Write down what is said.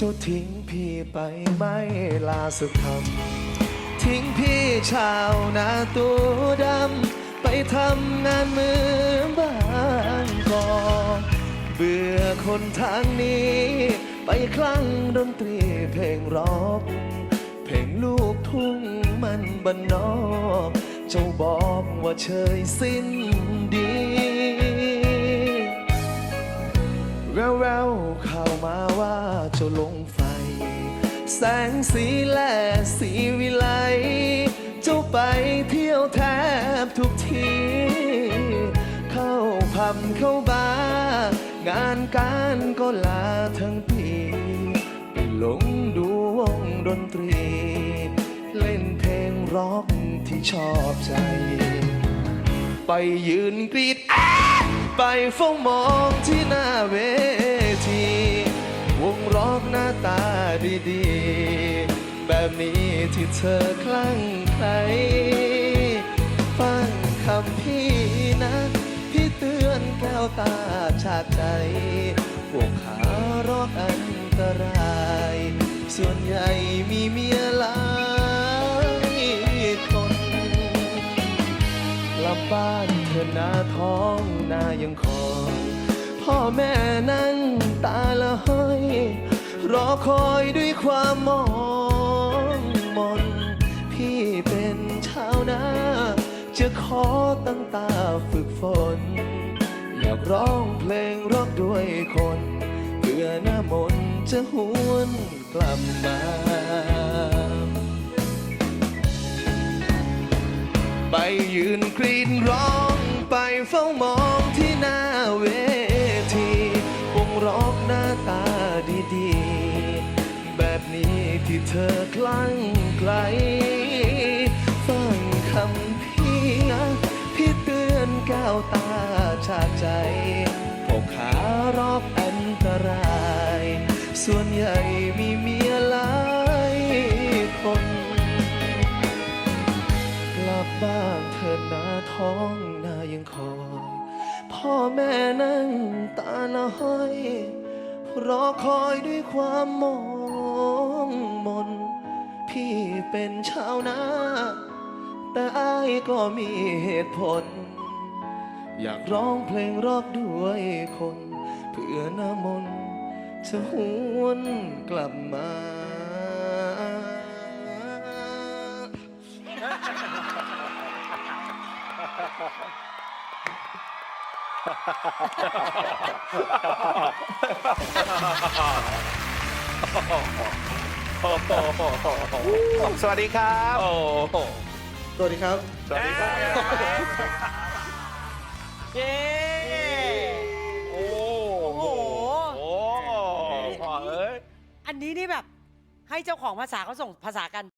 เจ้าทิ้งพี่ไปไม่ลาสักคำทิ้งพี่ชาวนาตัวดำ ไปทำงานเมืองบางกอกเบื่อคนทางนี้ ไปคลั่งดนตรีเพลงร็อกเพลงลูกทุ่งมันบันนอก เจ้าบอกว่าเชยสิ้นดี แววแววๆข่าวมาว่าเจ้าลงไฟ แสงสีและสีวิไล เจ้าไปเที่ยวแทบทุกที เข้าพับเข้าบาร์งานการก็ลาทั้งปีไปหลงดูวงดนตรี เล่นเพลงร็อกที่ชอบใจ ไปยืนกรีดอ ไปเฝ้ามองที่หน้าเวที วงร็อกหน้าตาดีๆ แบบนี้ที่เธอคลั่งใครฟังคำพี่นะ พี่เตือนแก้วตาชาติใจ พวกขารอกอันตราย ส่วนใหญ่มีเมียหลายคนกลับบ้าน อหน้าท้องหน้ายังคอยพ่อแม่นั่งตาละห้อยรอคอยด้วยความมองมนพี่เป็นชาวนา จะขอตั้งตาฝึกฝน อยากร้องเพลงร็อกด้วยคนเพื่อหน้ามนจะหวนกลับมาไปยืนกรีดร้อง ไปเฝ้ามองที่หน้าเวทีวงร็อกหน้าตาดีๆ แบบนี้ที่เธอคลั่งไกล ฟังคำพี่นะพี่เตือนแก้วตาชาใจพวกขารอบอันตราย ส่วนใหญ่มีมี ดหน้าท้องหน้ายังคอย พ่อแม่นั่งตาละห้อย รอคอยด้วยความมองมน พี่เป็นชาวนา แต่อายก็มีเหตุผล อยากร้องเพลงรอกด้วยคน เพื่อน้ามนจะหวนกลับมา สวัสดีครับโอ้โหสวัสดีครับ สวัสดีครับเย้โอ้โหโอ้โหโอ้พ่อเอ้ย อันนี้นี่แบบ ให้เจ้าของภาษาเขาส่งภาษากัน